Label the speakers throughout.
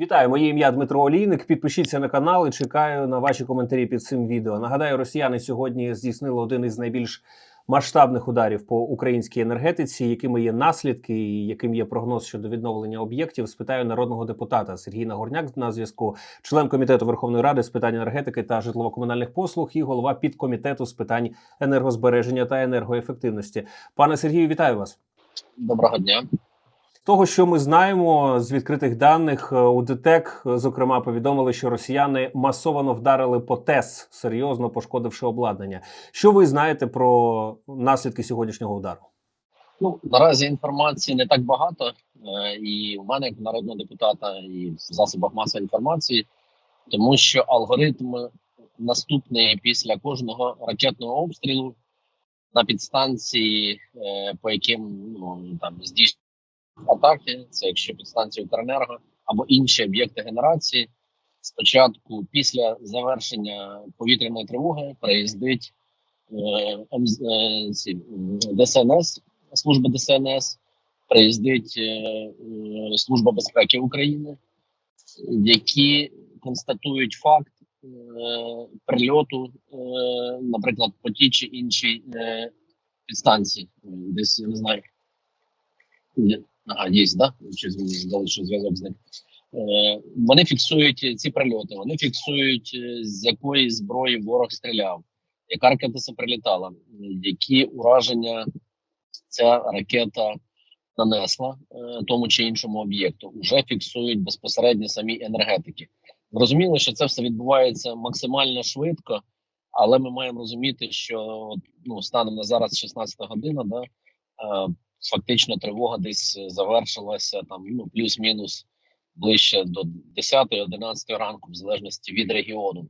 Speaker 1: Вітаю, моє ім'я Дмитро Олійник. Підпишіться на канал і чекаю на ваші коментарі під цим відео. Нагадаю, росіяни сьогодні здійснили один із найбільш масштабних ударів по українській енергетиці, якими є наслідки і яким є прогноз щодо відновлення об'єктів. Спитаю народного депутата Сергій Нагорняк на зв'язку, член комітету Верховної Ради з питань енергетики та житлово-комунальних послуг і голова підкомітету з питань енергозбереження та енергоефективності. Пане Сергію, вітаю вас.
Speaker 2: Доброго дня.
Speaker 1: Того, що ми знаємо з відкритих даних, е, у ДТЕК, е, зокрема, повідомили, що росіяни масово вдарили по ТЕС, серйозно пошкодивши обладнання. Що ви знаєте про наслідки сьогоднішнього удару?
Speaker 2: Ну наразі інформації не так багато, е, і в мене як народного депутата, і в засобах масової інформації, тому що алгоритм наступний після кожного ракетного обстрілу на підстанції, по яким ну там здійснюють атаки, це якщо підстанції Укренерго або інші об'єкти генерації. Спочатку, після завершення повітряної тривоги, приїздить е, МЗ, е, ДСНС, служба ДСНС, приїздить е, Служба безпеки України, які констатують факт прильоту, наприклад, по тій чи іншій підстанції. Десь я не знаю. Ага, є, да? Чи що зв'язок з ним. Е, Вони фіксують ці прильоти, вони фіксують, е, з якої зброї ворог стріляв, яка ракета прилітала, які ураження ця ракета нанесла е, тому чи іншому об'єкту. Уже фіксують безпосередньо самі енергетики. Зрозуміло, що це все відбувається максимально швидко, але ми маємо розуміти, що ну, станом на зараз 16 година, да, фактично тривога десь завершилася там ну, плюс-мінус ближче до 10-11 ранку, в залежності від регіону.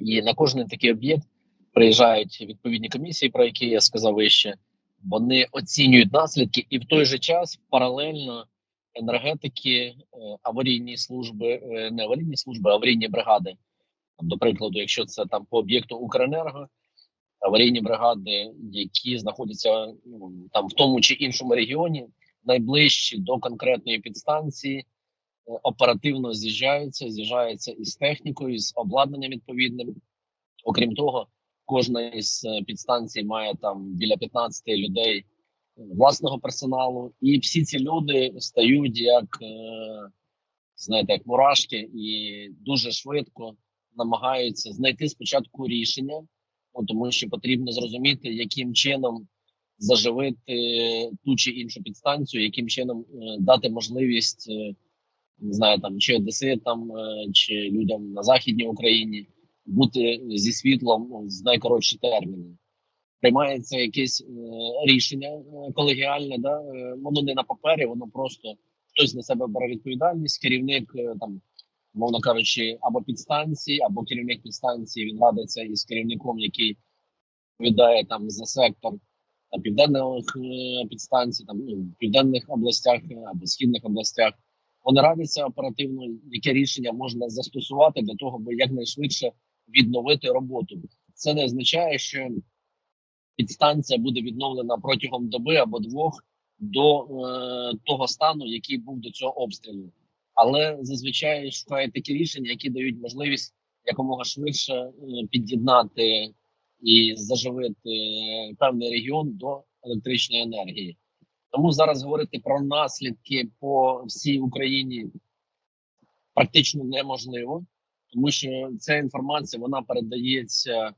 Speaker 2: І на кожний такий об'єкт приїжджають відповідні комісії, про які я сказав вище. Вони оцінюють наслідки, і в той же час паралельно енергетики, е, аварійні служби, е, не аварійні служби, аварійні бригади. До прикладу, якщо це там по об'єкту Укренерго, аварійні бригади, які знаходяться ну, там в тому чи іншому регіоні, найближчі до конкретної підстанції, е, оперативно з'їжджаються, з'їжджаються із технікою, з обладнанням відповідним. Окрім того, кожна із е, підстанцій має там біля 15 людей е, власного персоналу, і всі ці люди стають як знаєте, як мурашки, і дуже швидко намагаються знайти спочатку рішення, тому що потрібно зрозуміти, яким чином заживити ту чи іншу підстанцію, яким чином е, дати можливість е, не знаю, там чи одеситам, е, чи людям на західній Україні бути зі світлом ну, з найкоротші терміни. Приймається якесь е, рішення колегіальне, да воно не на папері, воно просто хтось на себе бере відповідальність. Керівник е, там, мовно кажучи, або підстанції, або керівник підстанції він радиться із керівником, який відповідає там за сектор та південних е, підстанцій, там ну, в південних областях е, або східних областях. Вони радяться оперативно, яке рішення можна застосувати для того, аби якнайшвидше відновити роботу. Це не означає, що підстанція буде відновлена протягом доби або двох до е, того стану, який був до цього обстрілу. Але зазвичай шукають такі рішення, які дають можливість якомога швидше е, під'єднати і заживити е, певний регіон до електричної енергії. Тому зараз говорити про наслідки по всій Україні практично неможливо, тому що ця інформація вона передається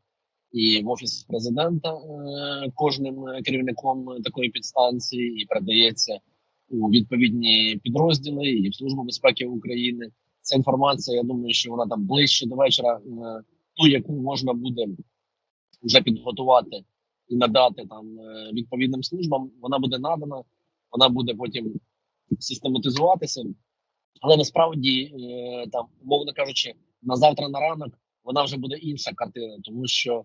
Speaker 2: і в офіс президента е, кожним керівником такої підстанції, і передається у відповідні підрозділи і в службу безпеки України. Ця інформація, я думаю, що вона там ближче до вечора, е, ту, яку можна буде вже підготувати і надати там е, відповідним службам, вона буде надана, вона буде потім систематизуватися. Але насправді, е, там, умовно кажучи, на завтра на ранок вона вже буде інша картина, тому що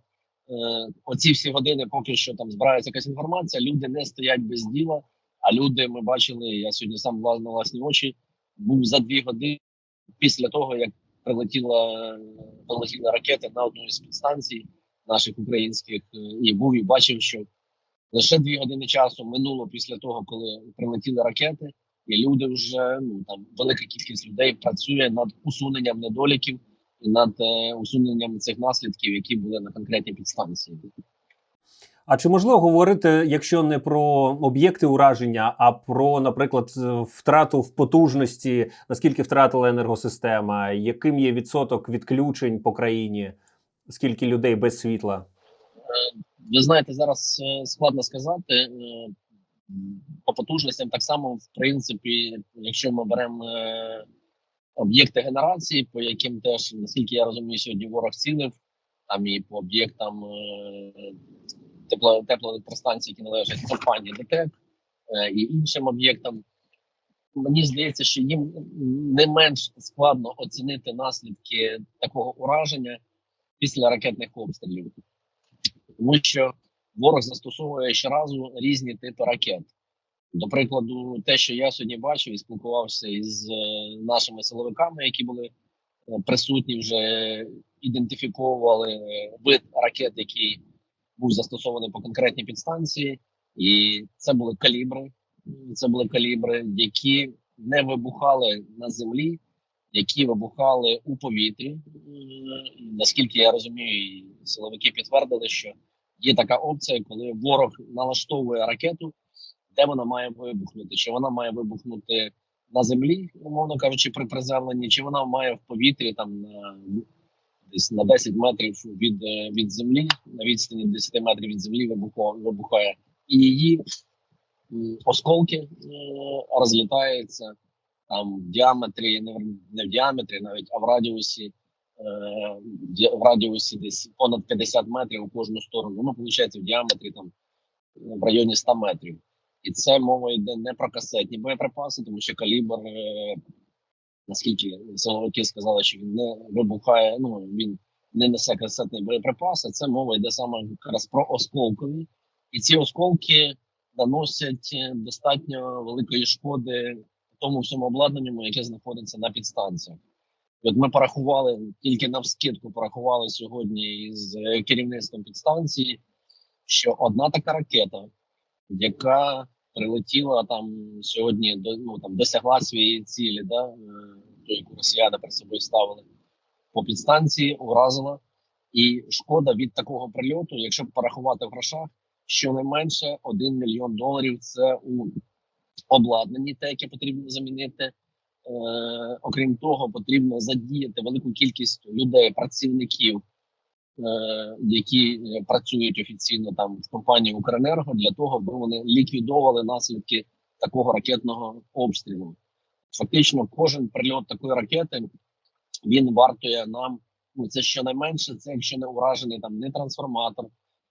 Speaker 2: оці всі години, поки що там збирається якась інформація, люди не стоять без діла. А люди ми бачили, я сьогодні сам влас- на власні очі був за дві години після того, як прилетіла прилетіла ракета на одну із підстанцій наших українських, е, і був і бачив, що лише дві години часу минуло після того, коли прилетіли ракети, і люди вже ну там велика кількість людей працює над усуненням недоліків і над е, усуненням цих наслідків, які були на конкретній підстанції.
Speaker 1: А чи можливо говорити, якщо не про об'єкти ураження, а про, наприклад, е, втрату в потужності, наскільки втратила енергосистема, яким є відсоток відключень по країні, скільки людей без світла?
Speaker 2: Ви знаєте, зараз е, складно сказати. е, По потужностям так само, в принципі, якщо ми беремо е, об'єкти генерації, по яким теж, наскільки я розумію, сьогодні ворог цілив, там і по об'єктам е, тепло, теплоелектростанцій, які належать компанії ДТЕК е, і іншим об'єктам. Мені здається, що їм не менш складно оцінити наслідки такого ураження після ракетних обстрілів тому що ворог застосовує щоразу різні типи ракет. До прикладу, те, що я сьогодні бачив і спілкувався із е, нашими силовиками, які були е, присутні, вже ідентифіковували вид ракет, який був застосований по конкретній підстанції, і це були калібри. Це були калібри, які не вибухали на землі, які вибухали у повітрі. Наскільки я розумію, силовики підтвердили, що є така опція, коли ворог налаштовує ракету, де вона має вибухнути. Чи вона має вибухнути на землі, умовно кажучи, при приземленні, чи вона має в повітрі там десь на 10 метрів від, е, від землі, на відстані 10 метрів від землі вибухає, і її осколки е, розлітаються там в діаметрі, не в, діаметрі, навіть а в радіусі. е, В радіусі десь понад 50 метрів у кожну сторону. Ну, виходить, в діаметрі там в районі 100 метрів. І це мова йде не про касетні боєприпаси, тому що калібр, наскільки силовики сказали, що він не вибухає, ну він не несе касетний боєприпас, а це мова йде саме якраз про осколкові. І ці осколки наносять е, достатньо великої шкоди тому всьому обладнанню, яке знаходиться на підстанціях. От ми порахували тільки навскидку порахували сьогодні із е, керівництвом підстанції, що одна така ракета, яка прилетіла там сьогодні, ну там досягла своєї цілі, да, е, ту, яку росіяни перед собою ставили по підстанції, уразила. І шкода від такого прильоту, якщо порахувати в грошах, щонайменше 1 мільйон доларів це у обладнанні, те, яке потрібно замінити. Е, окрім того, потрібно задіяти велику кількість людей, працівників, які е, працюють офіційно там в компанії Укренерго для того, аби вони ліквідовували наслідки такого ракетного обстрілу. Фактично, кожен прильот такої ракети він вартує нам. Ну це щонайменше, це якщо не уражений там не трансформатор,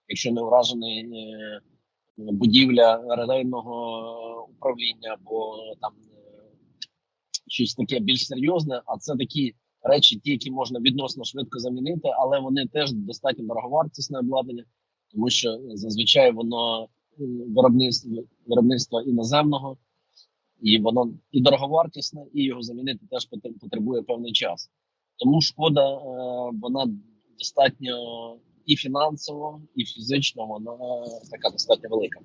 Speaker 2: якщо не уражений е, будівля релейного управління, або там е, щось таке більш серйозне. А це такі речі, ті, які можна відносно швидко замінити, але вони теж достатньо дороговартісне обладнання, тому що зазвичай воно е, виробництво виробництва іноземного, і воно і дороговартісне, і його замінити теж потребує певний час. Тому шкода, е, вона достатньо і фінансово, і фізично вона така достатньо велика.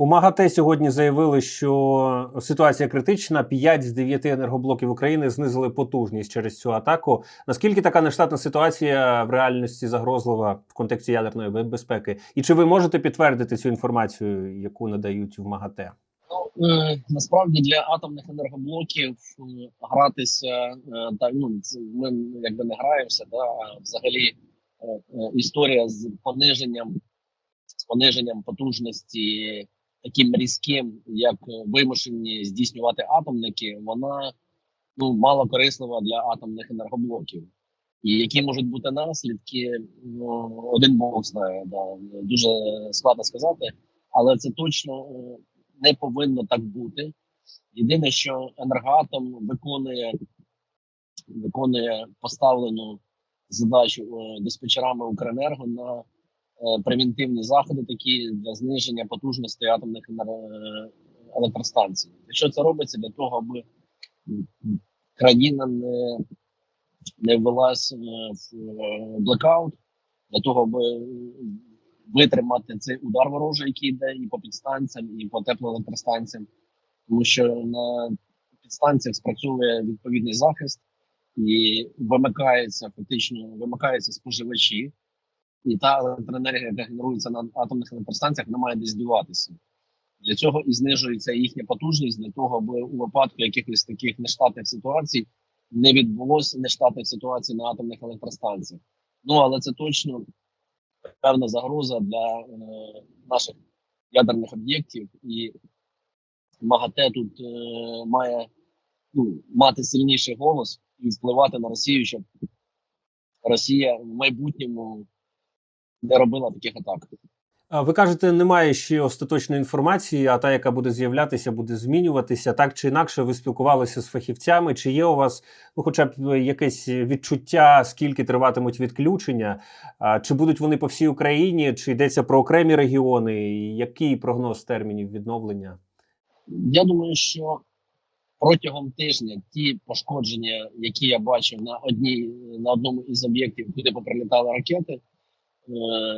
Speaker 1: У МАГАТЕ сьогодні заявили, що ситуація критична. 5 з 9 енергоблоків України знизили потужність через цю атаку. Наскільки така нештатна ситуація в реальності загрозлива в контексті ядерної безпеки? І чи ви можете підтвердити цю інформацію, яку надають в МАГАТЕ?
Speaker 2: Ну е, насправді для атомних енергоблоків е, гратися е, так ну ми якби не граємося, да взагалі е, історія з пониженням з пониженням потужності таким різким, як е, вимушені здійснювати атомники, вона ну мало корислива для атомних енергоблоків. І які можуть бути наслідки, ну один Бог знає, да дуже складно сказати, але це точно е, не повинно так бути. Єдине, що енергоатом виконує виконує поставлену задачу е, диспетчерами Укренерго на превентивні заходи, такі для зниження потужності атомних е, електростанцій. Якщо це робиться для того, аби країна не, не ввелась е, в е, блекаут, для того, аби е, витримати цей удар ворожий, який йде і по підстанціям, і по теплоелектростанціям. тому що на підстанціях спрацьовує відповідний захист і вимикається фактично вимикаються споживачі, і та електроенергія, яка генерується на атомних електростанціях, вона має десь діватися. Для цього і знижується їхня потужність для того, аби у випадку якихось таких нештатних ситуацій не відбулося нештатних ситуацій на атомних електростанціях. Ну але це точно певна загроза для е, наших ядерних об'єктів, і МАГАТЕ тут е, має ну, мати сильніший голос і впливати на Росію, щоб Росія в майбутньому не робила таких атак.
Speaker 1: Ви кажете, немає ще остаточної інформації, а та, яка буде з'являтися, буде змінюватися. Так чи інакше, ви спілкувалися з фахівцями. Чи є у вас ну, хоча б якесь відчуття, скільки триватимуть відключення? Чи будуть вони по всій Україні, чи йдеться про окремі регіони? Який прогноз термінів відновлення?
Speaker 2: Я думаю, що протягом тижня ті пошкодження, які я бачив на одній на одному із об'єктів, куди поприлітали ракети, е,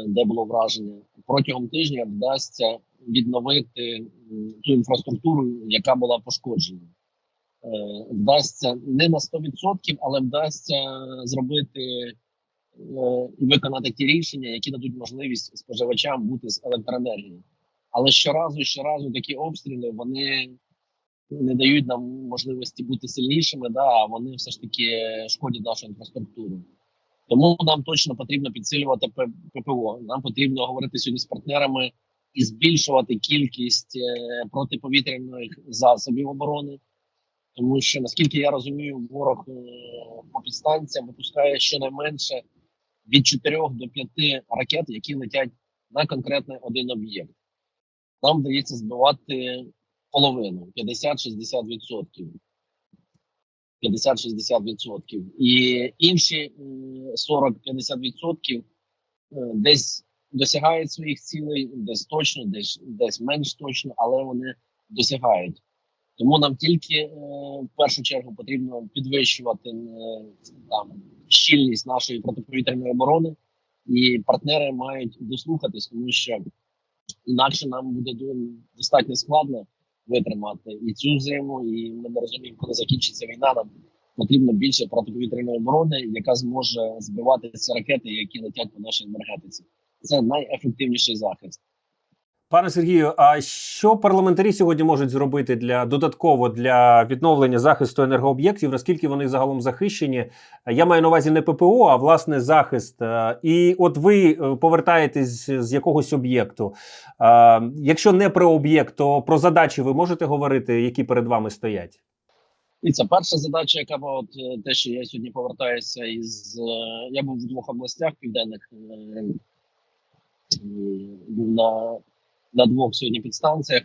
Speaker 2: де було враження, протягом тижня вдасться відновити ту інфраструктуру, яка була пошкоджена. Е, Вдасться не на 100%, але вдасться зробити е, і виконати ті рішення, які дадуть можливість споживачам бути з електроенергією. Але щоразу, щоразу такі обстріли вони не дають нам можливості бути сильнішими, да, а вони все ж таки шкодять нашу інфраструктуру. Тому нам точно потрібно підсилювати ППО. Нам потрібно говорити сьогодні з партнерами і збільшувати кількість е, протиповітряних засобів оборони. Тому що наскільки я розумію, ворог е, по підстанціям випускає щонайменше від 4 до 5 ракет, які летять на конкретний один об'єкт. Нам вдається збивати половину 50-60%. 50-60%. І інші 40-50% е, десь досягають своїх цілей, десь точно, десь, десь менш точно, але вони досягають. Тому нам тільки е, в першу чергу потрібно підвищувати е, там щільність нашої протиповітряної оборони, і партнери мають дослухатись, тому що інакше нам буде достатньо складно витримати і цю зиму, і ми не розуміємо, коли закінчиться війна. Нам потрібно більше протиповітряної оборони, яка зможе збивати ці ракети, які летять по нашій енергетиці. Це найефективніший захист.
Speaker 1: Пане Сергію, а що парламентарі сьогодні можуть зробити для додатково для відновлення захисту енергооб'єктів? Наскільки вони загалом захищені? Я маю на увазі не ППО, а власне захист. Е, І от ви е, повертаєтесь з якогось об'єкту. Е, Якщо не про об'єкт, то про задачі ви можете говорити, які перед вами стоять?
Speaker 2: І це перша задача, яка от те, що я сьогодні повертаюся із я був в двох областях південних на, на двох сьогодні підстанціях.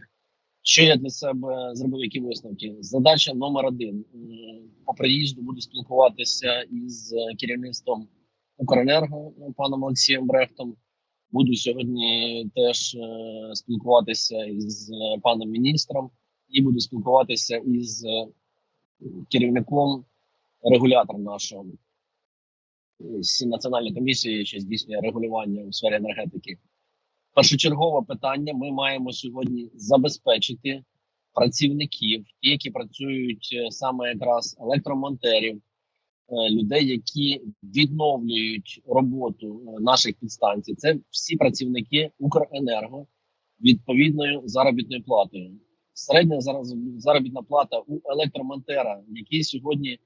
Speaker 2: Що я для себе зробив, які висновки? Задача номер один Е, по приїзду буду спілкуватися із е, керівництвом Укренерго паном Олексієм Брехтом. Буду сьогодні теж е, спілкуватися із паном міністром і буду спілкуватися із керівником регулятора нашого з національної комісії, що здійснює регулювання у сфері енергетики. Першочергове питання: ми маємо сьогодні забезпечити працівників, ті, які працюють е, саме якраз електромонтерів, е, людей, які відновлюють роботу е, наших підстанцій. Це всі працівники Укренерго відповідною заробітною платою. Середня заробітна плата у електромонтера, який сьогодні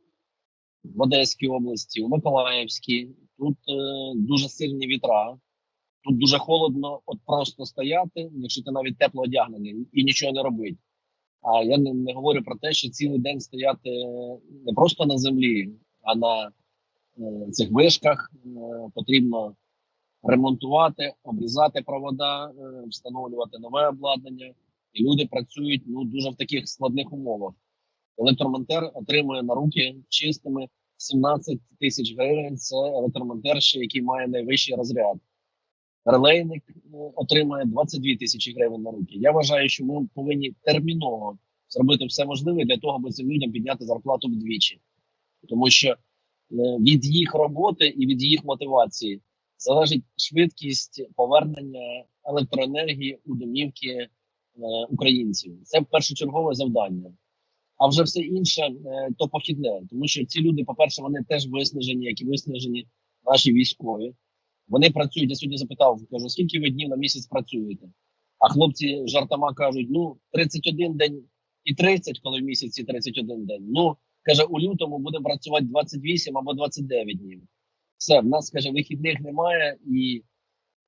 Speaker 2: в Одеській області, у Миколаївській. Тут е, дуже сильні вітра. Тут дуже холодно, от просто стояти, якщо ти навіть тепло одягнений і нічого не робити. А я не, не говорю про те, що цілий день стояти не просто на землі, а на е, цих вишках е, потрібно ремонтувати, обрізати провода, е, встановлювати нове обладнання. І люди працюють ну дуже в таких складних умовах. Електромонтер отримує на руки чистими 17 тисяч гривень. Це електромонтер, ще який має найвищий розряд. Релейник е, отримує 22 тисячі гривень на руки. Я вважаю, що ми повинні терміново зробити все можливе для того, аби цим людям підняти зарплату вдвічі, тому що е, від їх роботи і від їх мотивації залежить швидкість повернення електроенергії у домівки українців. Це першочергове завдання. А вже все інше е, то похідне, тому що ці люди, по-перше, вони теж виснажені, як і виснажені наші військові. Вони працюють. Я сьогодні запитав, кажу, скільки ви днів на місяць працюєте? А хлопці жартома кажуть: ну 31 день і 30, коли в місяці 31 день. Ну каже, у лютому будемо працювати 28 або 29 днів. Все, в нас каже, вихідних немає і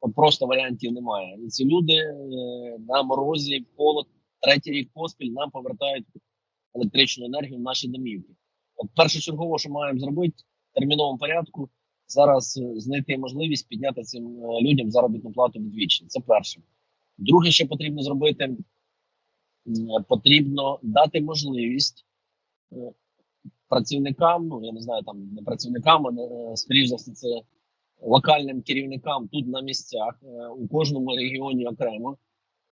Speaker 2: от просто варіантів немає. І ці люди е, на морозі, в холод, третій рік поспіль нам повертають електричну енергію в наші домівки. От першочергово, що маємо зробити в терміновому порядку, зараз е, знайти можливість підняти цим е, людям заробітну плату відвічно. Це перше. Друге, що потрібно зробити, потрібно дати можливість е, працівникам, ну я не знаю, там не працівникам, а е, скоріш за все, це локальним керівникам тут на місцях е, у кожному регіоні окремо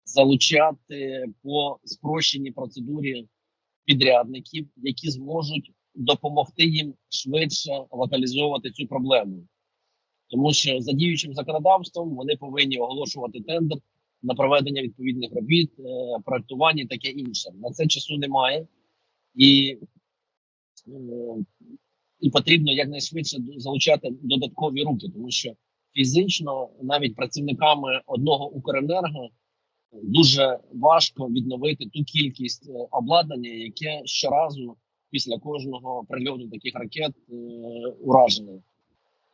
Speaker 2: залучати по спрощеній процедурі підрядників, які зможуть допомогти їм швидше локалізовувати цю проблему, тому що за діючим законодавством вони повинні оголошувати тендер на проведення відповідних робіт, е, проектування і таке інше. На це часу немає і, е, і потрібно якнайшвидше залучати додаткові руки, тому що фізично навіть працівниками одного Укренерго дуже важко відновити ту кількість е, обладнання, яке щоразу після кожного прильоту таких ракет е, уражене.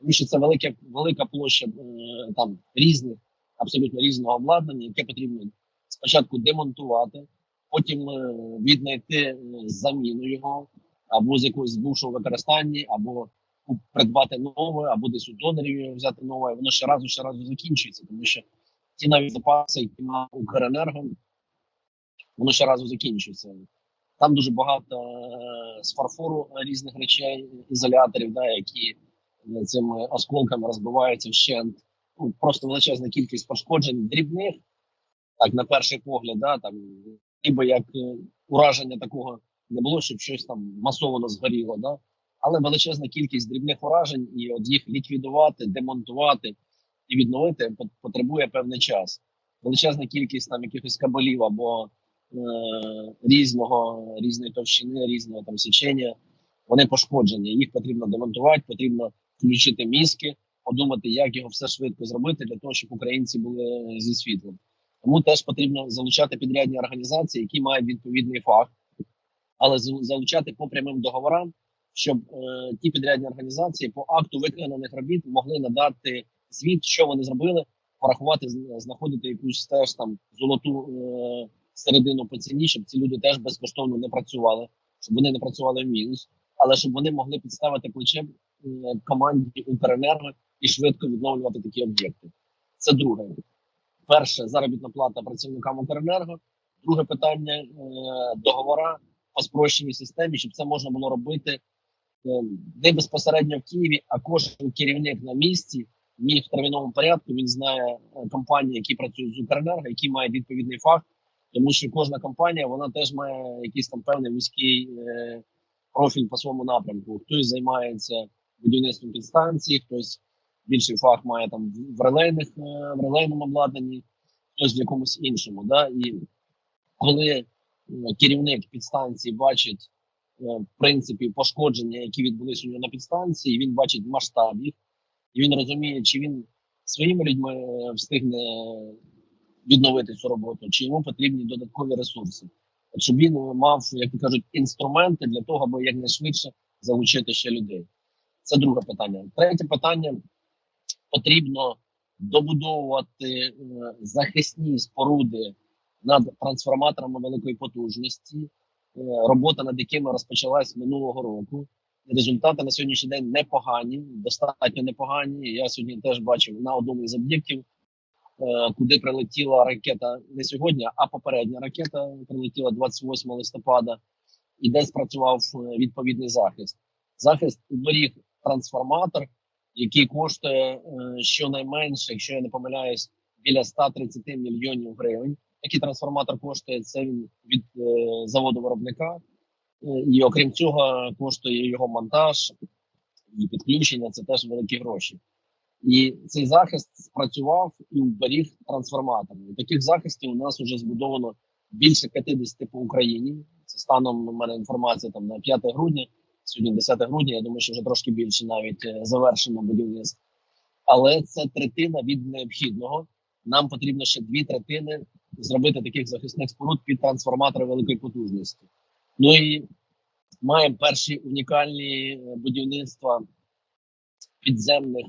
Speaker 2: Тому що це велика, велика площа е, там різних, абсолютно різного обладнання, яке потрібно спочатку демонтувати, потім е, віднайти е, заміну його або з якогось збувшого використання, або придбати нове, або десь у донорів взяти нове. Воно ще разу ще разу закінчується, тому що ті навіть запаси, які має Укренерго, воно ще разу закінчується. Там дуже багато е, з фарфору різних речей, ізоляторів, да, які е, цими осколками розбиваються вщент. Ну, просто величезна кількість пошкоджень дрібних, так на перший погляд, да, там ніби як е, ураження такого не було, щоб щось там масово згоріло. Да? Але величезна кількість дрібних уражень, і от їх ліквідувати, демонтувати і відновити потребує певний час. Величезна кількість там якихось кабелів або різного різної товщини, різного там січення. Вони пошкоджені. Їх потрібно демонтувати, потрібно включити мізки, подумати, як його все швидко зробити для того, щоб українці були зі світлом. Тому теж потрібно залучати підрядні організації, які мають відповідний фах, але залучати по прямим договорам, щоб е, ті підрядні організації по акту виконаних робіт могли надати звіт, що вони зробили, порахувати, знаходити якусь теж там золоту е, середину по ціні, щоб ці люди теж безкоштовно не працювали, щоб вони не працювали в мінус, але щоб вони могли підставити плече команді Укренерго і швидко відновлювати такі об'єкти. Це друге. Перше заробітна плата працівникам Укренерго. Друге питання е, договора по спрощеній системі, щоб це можна було робити е, не безпосередньо в Києві, а кожен керівник на місці міг в терміновому порядку. Він знає е, компанії, які працюють з Укренерго, які мають відповідний фах, тому що кожна компанія вона теж має якийсь там певний вузький е, профіль по своєму напрямку. Хтось займається будівництвом підстанції, хтось більший фах має там в- в релейних е, в релейному обладнанні, хтось в якомусь іншому. Да? І коли е, керівник підстанції бачить е, в принципі пошкодження, які відбулися у нього на підстанції, він бачить масштаб їх, і він розуміє, чи він своїми людьми е, встигне відновити цю роботу, чи йому потрібні додаткові ресурси, щоб він мав, як то кажуть, інструменти для того, аби якнайшвидше залучити ще людей. Це друге питання. Третє питання потрібно добудовувати е, захисні споруди над трансформаторами великої потужності, е, робота над якими розпочалась минулого року. Результати на сьогоднішній день непогані, достатньо непогані. Я сьогодні теж бачив на одному із об'єктів, е, куди прилетіла ракета не сьогодні, а попередня ракета прилетіла 28 листопада, і де спрацював е, відповідний захист. Захист уберіг трансформатор, який коштує е, щонайменше, якщо я не помиляюсь, біля 130 мільйонів гривень. Який трансформатор коштує це він від е, заводу виробника, Е, і окрім цього, коштує його монтаж і підключення. Це теж великі гроші. І цей захист спрацював і вберіг трансформатор. І таких захистів у нас вже збудовано більше 50 по Україні. Це станом у мене інформація там на 5 грудня, сьогодні 10 грудня. Я думаю, що вже трошки більше навіть е, завершено будівництво. Але це третина від необхідного. Нам потрібно ще дві третини зробити таких захисних споруд під трансформатори великої потужності. Ну і маємо перші унікальні е, будівництва підземних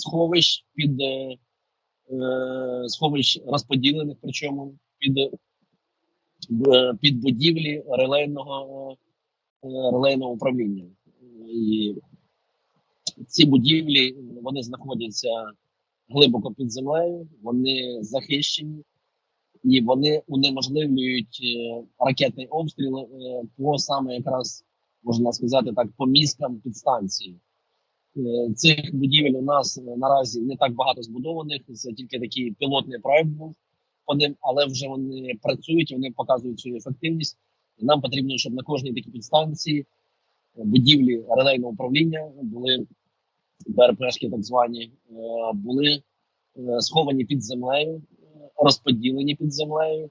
Speaker 2: сховищ під е, е, сховищ розподілених, причому під, е, під будівлі релейного, е, релейного управління. І ці будівлі вони знаходяться глибоко під землею, вони захищені і вони унеможливлюють ракетний обстріл по саме якраз можна сказати так, по мізкам підстанції. Е, Цих будівель у нас е, наразі не так багато збудованих. Це тільки такий пілотний проект був по ним, але вже вони працюють, вони показують свою ефективність. Нам потрібно, щоб на кожній такій підстанції е, будівлі релейного управління були БРПшки, так звані, були сховані під землею, розподілені під землею,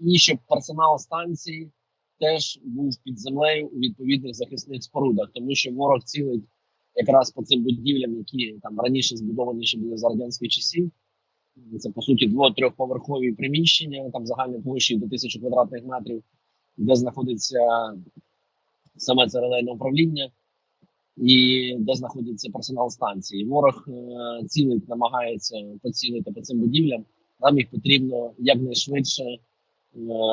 Speaker 2: і щоб персонал станції теж був під землею у відповідних захисних спорудах, тому що ворог цілить якраз по цим будівлям, які там раніше збудовані ще були за радянських часів. Це по суті дво-трьохповерхові приміщення, там загальною площею до тисячі квадратних метрів, де знаходиться саме це релейне управління і де знаходиться персонал станції. Ворог е, цілить, намагається поцілити по цим будівлям. Нам їх потрібно якнайшвидше е,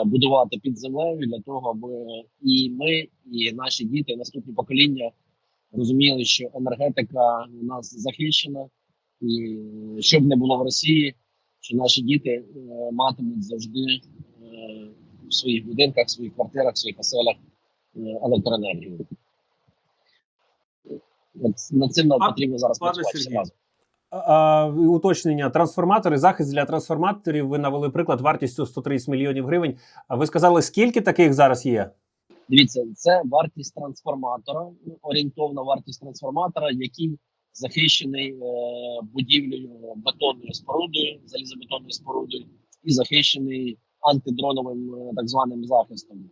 Speaker 2: будувати під землею для того, аби і ми, і наші діти, і наступні покоління розуміли, що енергетика у нас захищена, і щоб не було в Росії, що наші діти е, матимуть завжди е, в своїх будинках, в своїх квартирах, в своїх оселях е, електроенергію. Над цим нам потрібно зараз працювати разом.
Speaker 1: А, уточнення трансформатори, захист для трансформаторів. Ви навели приклад вартістю 130 мільйонів гривень. А ви сказали, скільки таких зараз є?
Speaker 2: Дивіться, це вартість трансформатора, ну, орієнтовна вартість трансформатора, який захищений е, будівлею бетонною спорудою, залізобетонною спорудою, і захищений антидроновим е, так званим захистом,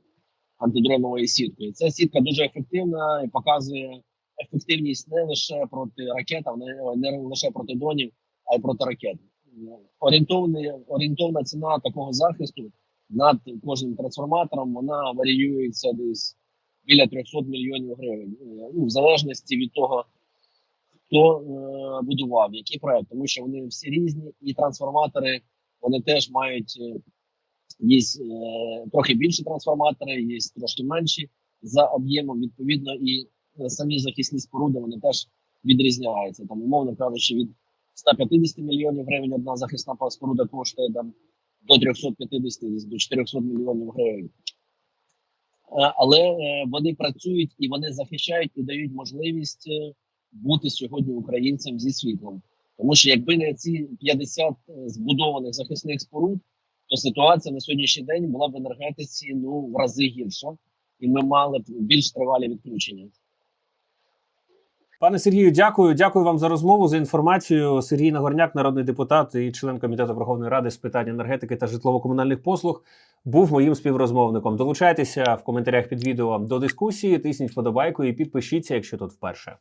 Speaker 2: антидроновою сіткою. Ця сітка дуже ефективна і показує ефективність не лише проти ракет, не, лише проти дронів, а й проти ракет. Орієнтовний, орієнтовна ціна такого захисту над кожним трансформатором вона варіюється десь біля 300 мільйонів гривень. Е, Ну, в залежності від того, хто е, будував, який проект, тому що вони всі різні, і трансформатори вони теж мають е, є е, трохи більші трансформатори, є трошки менші за об'ємом. Відповідно, і е, самі захисні споруди вони теж відрізняються. Там, умовно кажучи, від 150 мільйонів гривень одна захисна споруда коштує там до 350 до 400 мільйонів гривень. Е, Але е, вони працюють і вони захищають і дають можливість е, бути сьогодні українцям зі світлом. Тому що якби не ці 50 збудованих захисних споруд, то ситуація на сьогоднішній день була б в енергетиці ну в рази гірша, і ми мали б більш тривалі відключення.
Speaker 1: Пане Сергію, дякую. Дякую вам за розмову, за інформацію. Сергій Нагорняк, народний депутат і член комітету Верховної Ради з питань енергетики та житлово-комунальних послуг, був моїм співрозмовником. Долучайтеся в коментарях під відео до дискусії, тисніть вподобайку і підпишіться, якщо тут вперше.